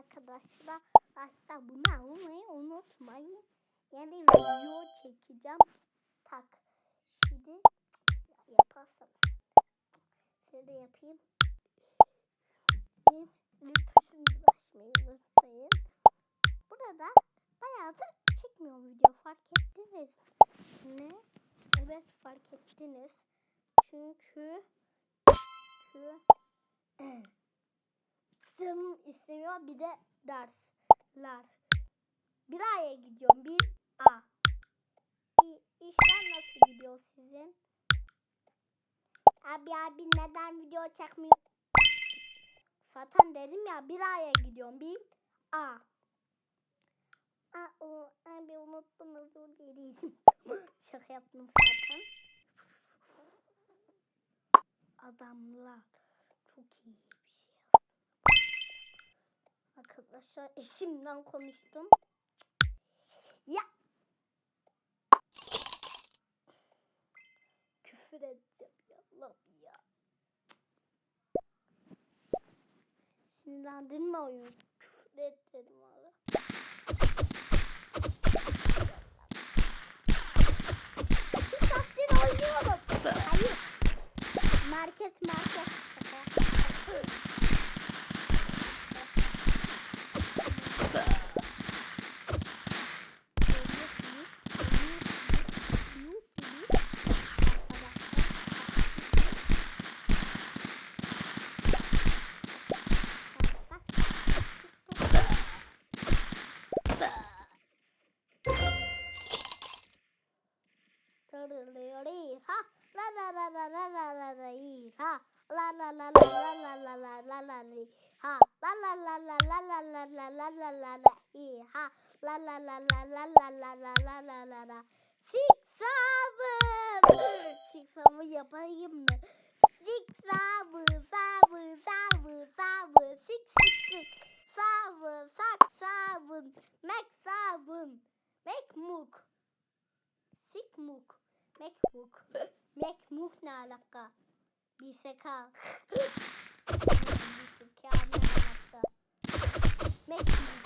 arkadaşlar. Hatta bunu almayı unutmayın. Yani video çekeceğim. Tak. Şimdi yaparsanız. Şöyle yapayım. Bir tuşunu basmayı unutmayın. Burada bayağı da çekmiyorum video fark ettiniz. Ne? Evet fark ettiniz. Çünkü çünkü canım istemiyor bir de dersler. Bir aya gidiyorum. Bir A. İşler nasıl gidiyor sizin? Abi abi neden video çekmiyor? Zaten dedim ya bir aya gidiyorum. Bir A. Aa, o, abi unuttum özür dilerim. Şaka yaptım zaten. Adamlar çok iyi. Arkadaşlar eşimden konuştum. Ya. Küfür edeceğim ya ya. Sinirlendirme oyun. Küfür ederim ha la la la la la la la la la la la la Six seven yapayım mı? Six seven seven seven seven Six six six Seven six seven Make seven Make muk Sikmuk. Macbook. Macbook ne alaka? Bilseka. Bilseka ne alaka? Macbook.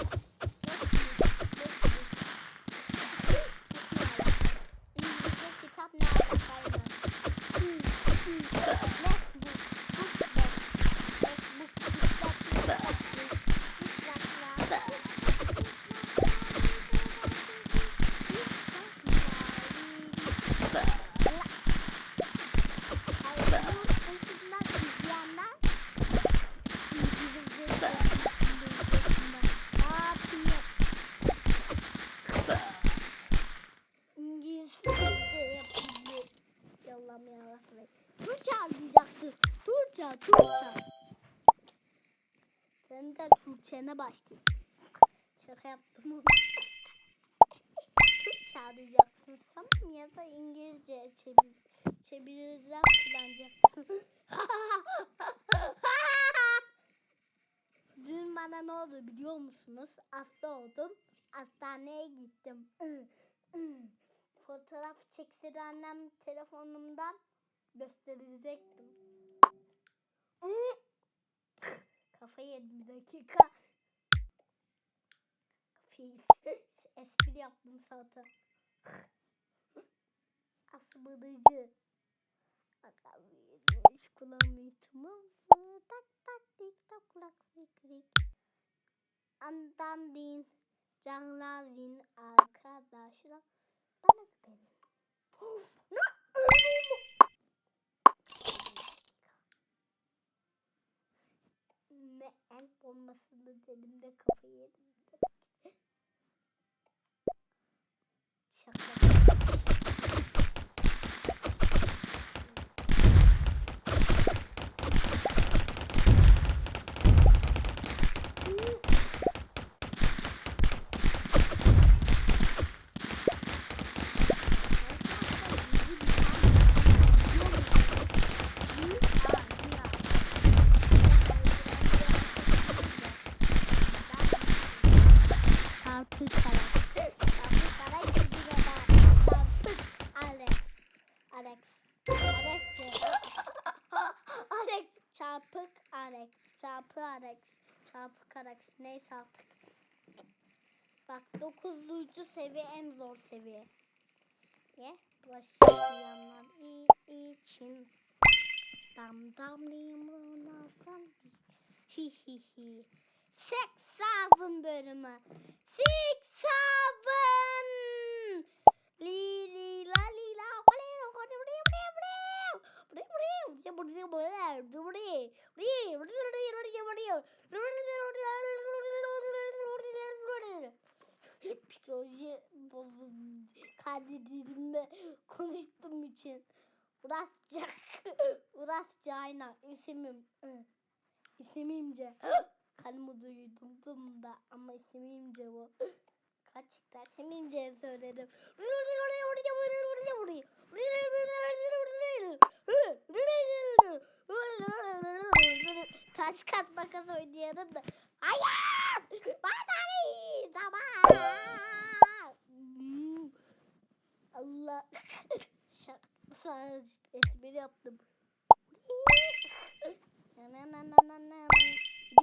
De Türkçene başladın. Şaka yaptım. Türkçe diyeceksin. Tamam ya da İngilizce çevir. Çevireceğim kullanacaksın. Dün bana ne oldu biliyor musunuz? Hasta oldum. Hastaneye gittim. Fotoğraf çekseydi annem telefonumdan gösterecektim. Kafayı yedim dakika. Kafayı espri yaptım zaten. Asmırıcı. Hiç kullanmıyordum. Tak tak tik tak kulak krik. Andan din. Canlar din arkadaşlar. Bana benim. Ne? Ne el olmasını dedim de kafayı yedim. Çok Çarpık Alex. Çarpık Alex. Çarpık Alex. Neyse artık. Bak dokuzuncu seviye en zor seviye. Ye. Başlayanlar için. Dam dam limona Hi hi hi. Six seven bölümü. Six seven. Li li Psikoloji bozuldu. Kadirime konuştuğum için. Uğraşacak. Uğraşacağına isimim. İsmimce. Kalımı duydum da ama ismimce bu. Gerçekten ismimce söyledim. Taş kat makas oynayalım da. Hayır! Bana zaman. Allah. Şaka espri yaptım.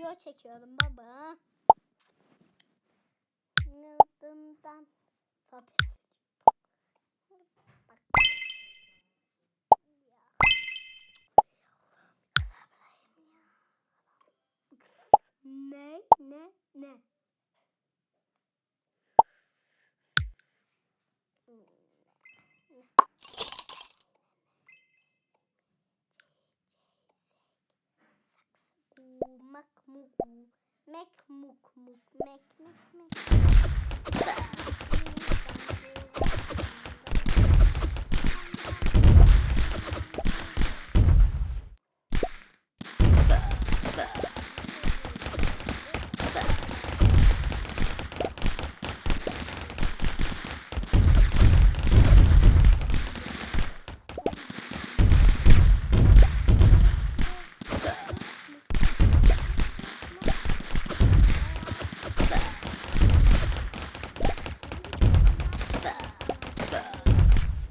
Video çekiyorum baba. Nırdından sohbet. Bak. Ya. Ne ne ne? mak muk mek muk muk mek mek mek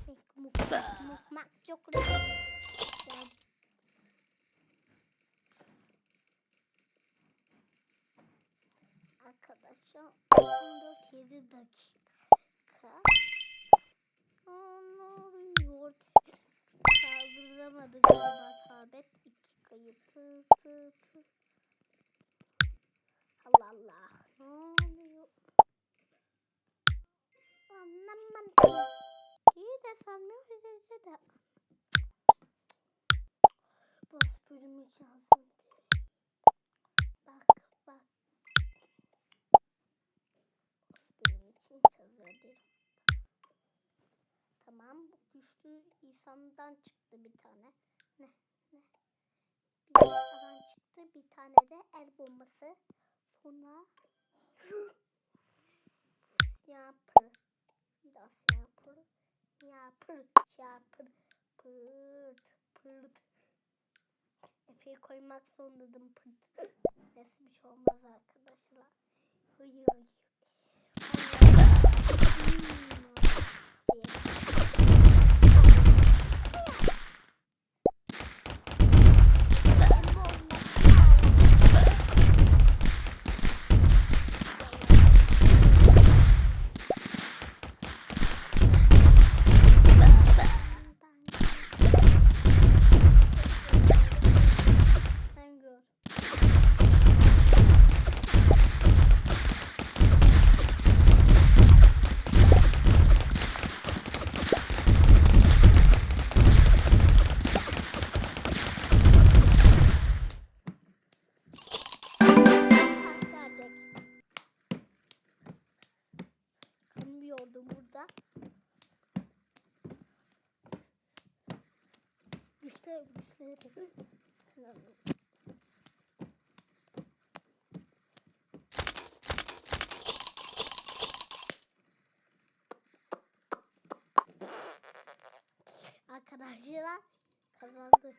Mek muk muk muk mak çok güzel. Ya Arkadaşlar 14-7 dakika. Oluyor. Kaldıramadı galiba tablet. İki kayıt. Allah Allah. Ne oluyor? De sanmıyor dedi de. Bu bölümü çalsın. Bak bak. Benim için çalıyordu. Tamam bu güçlü insandan çıktı bir tane. Ne ne? Adam çıktı bir tane de el bombası. Sonra yapır. Biraz yapır. Yapır. Yapır. Pırt. Pırt. Efe'yi koymak zorundaydım pırt. Neyse bir şey olmaz arkadaşlar. Hıyı hıyı. Sen Güçlü güçlü. Arkadaşlar kazandık.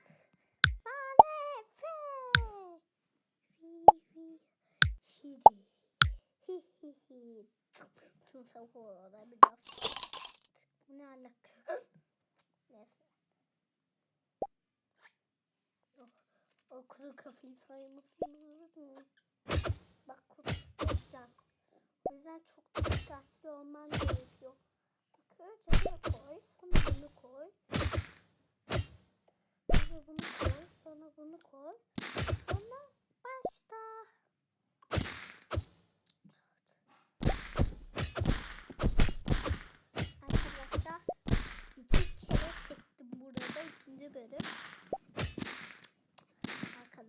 Şidi. Hi hi hi. Tüm savurda biraz. Bu ne alaka? Neyse. O, o kuru kafayı saymasını yüzden çok dikkatli olman gerekiyor. Bak önce bunu koy, sonra bunu koy. Sonra bunu koy, sonra bunu koy. Sonra başla. Arkadaşlar iki kere çektim burada ikinci bölüm.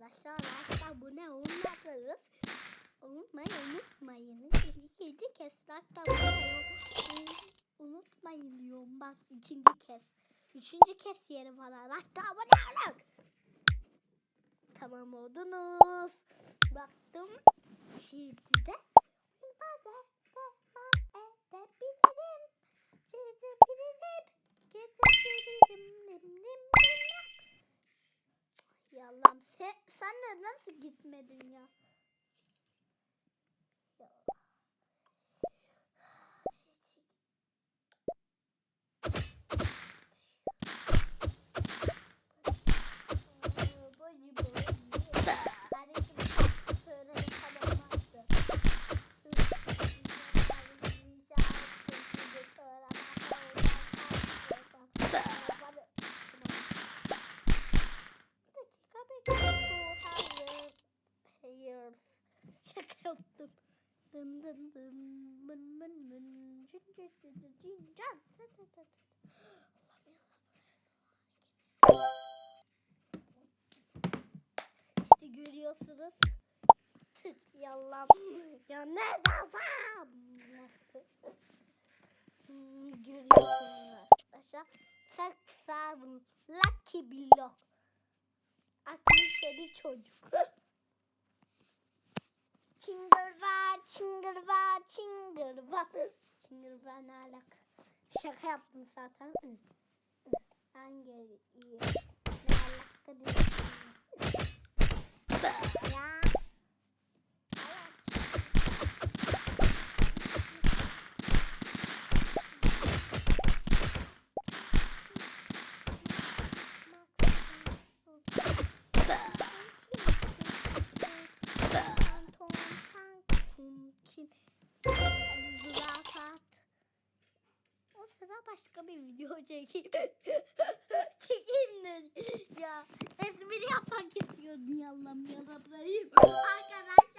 Arkadaşlar like abone olmadınız. Unutmayın unutmayın. İkinci kez abone ol- unutmayın diyorum bak ikinci kez. Üçüncü kez yeri bana like abone olun. Tamam oldunuz. Baktım. Şimdi de edebilirim. Çizebilirim. Gezebilirim. Nim nim nim. Yallam sen, sen de nasıl gitmedin ya? Ya. İşte görüyorsunuz. Tık yallam. Ya ne yapam? Hmm, Görüyorsunuz arkadaşlar. Tek sabun. Lucky Block. Aklı çocuk. Çıngırva, çıngırva, çıngırva. Çıngırva ne alaka? Şaka yaptım zaten. Hangi iyi? Ne alaka değil. Ya. Sıra başka bir video çekeyim. çekeyim de ya. Espri yapmak istiyordum yallam yalanlayayım. Arkadaşlar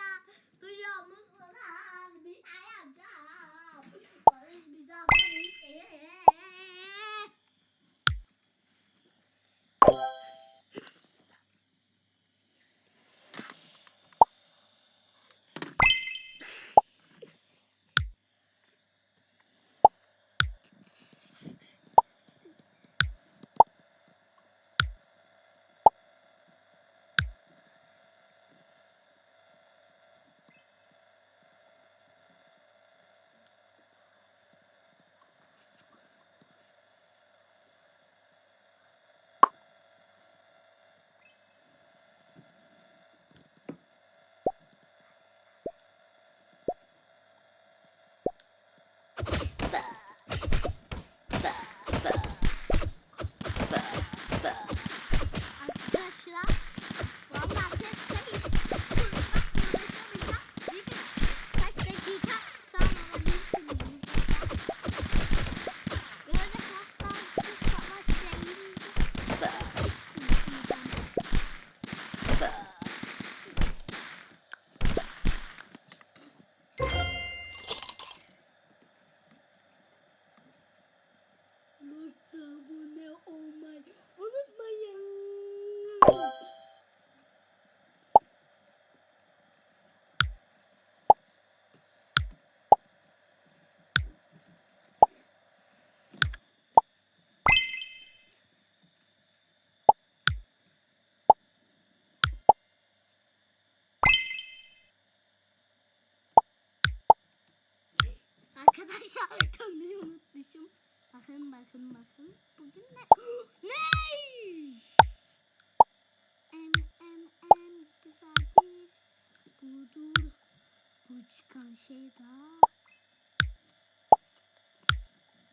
Arkadaşlar kamerayı unutmuşum. Bakın bakın bakın. Bugün ne? ne? En en en güzeldir. Budur. Bu çıkan şey daha.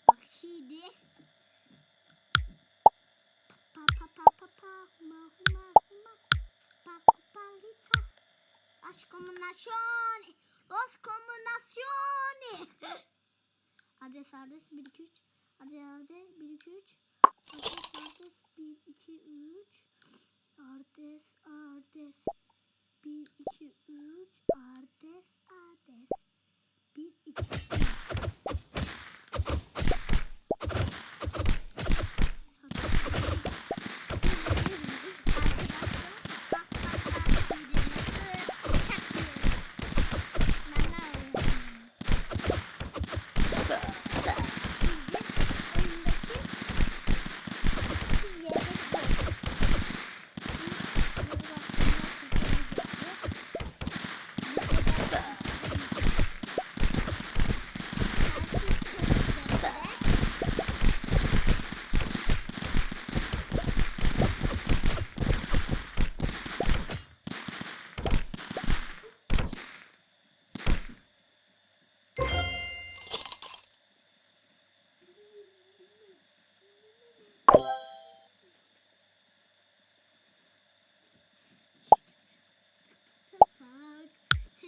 Bak şimdi. Pa pa pa pa pa huma huma huma. Pa pa lita. Aşkımın aşon. Los kombinasyoni. Hadi sardes 1 2 3. Hadi hadi 1 2 3. Hadi sardes 1 2 3. Ardes ardes 1 2 3. Ardes ardes 1 2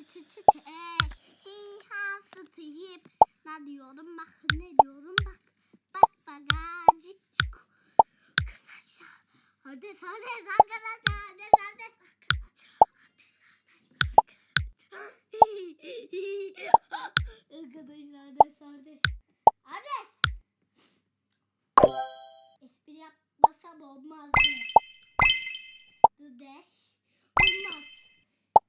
çı çı çı çı e, hi ha sıtıyıp. Ne diyorum bak ne diyorum bak. Bak bagajcık çık. Arkadaşlar. Hadi hadi arkadaşlar. Hadi hadi. Arkadaşlar hadi sardes. Hades. Espri yapmasam olmazdı. Dudeş. Olmaz.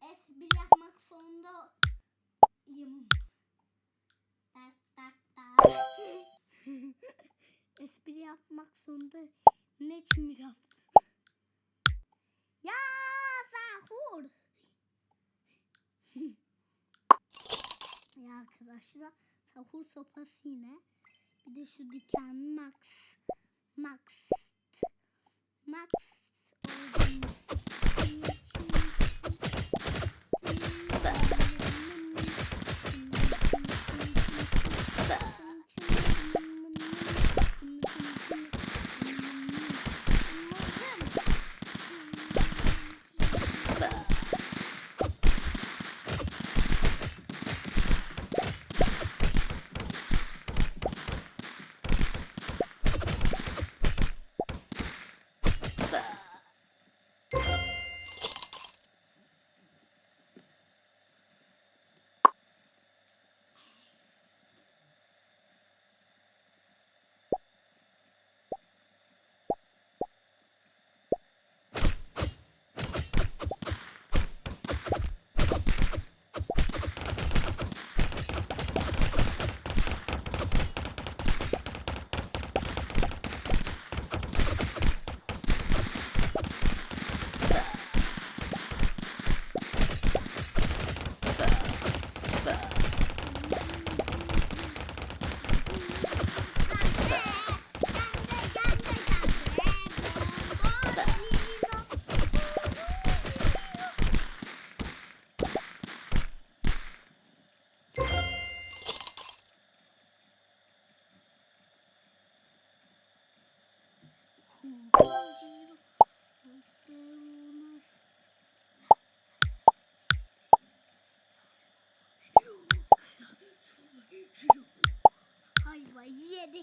Espri yapmak zorundayım. Tak tak tak. Espri yapmak zorunda. Ne yaptın? Ya sahur. ya arkadaşlar sahur sopası yine. Bir de şu diken Max. Max. Max.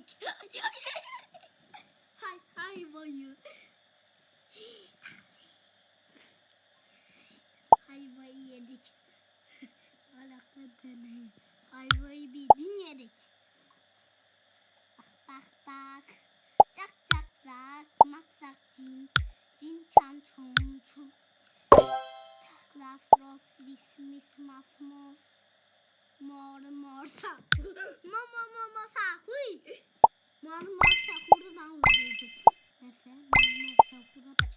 Hayvayı yedik. Hay hayvayı. Hayvayı yedik. Alaka demeyin. Hayvayı bildin yedik. Bak bak bak. Cak cak zak. Mak zak cin. Cin çan çon çon. Takla fros rismis masmos. Mor mor sa. Burada ben öldürdüm. Neyse. Mor mor sa. Burada ben.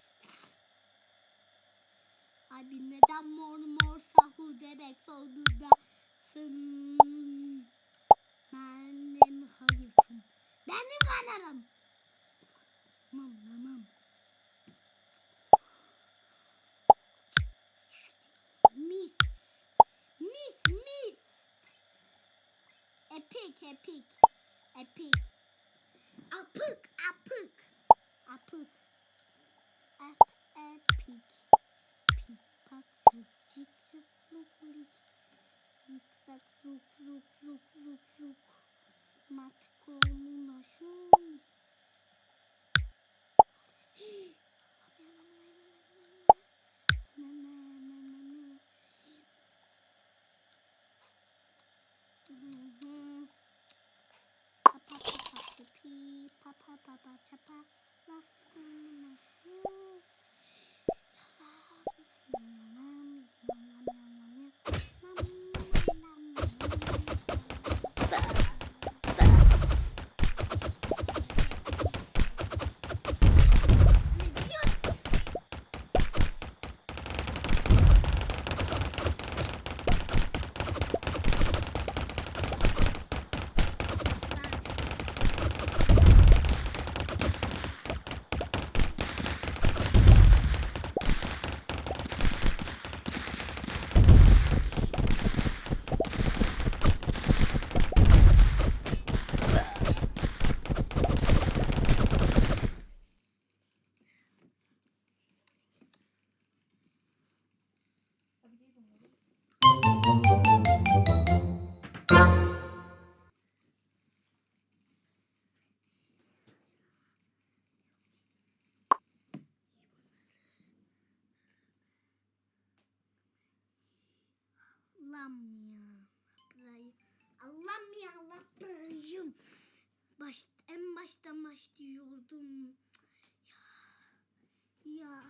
Abi neden mor mor sahur demek zorundasın? Benim hayıfım. Benim kanarım. Tamam tamam. Mis. Mis mis. Epik epik. Epik. Allah'ım ya. Burayı. Allah'ım ya burayım. Baş, en baştan başlıyordum. Ya. Ya.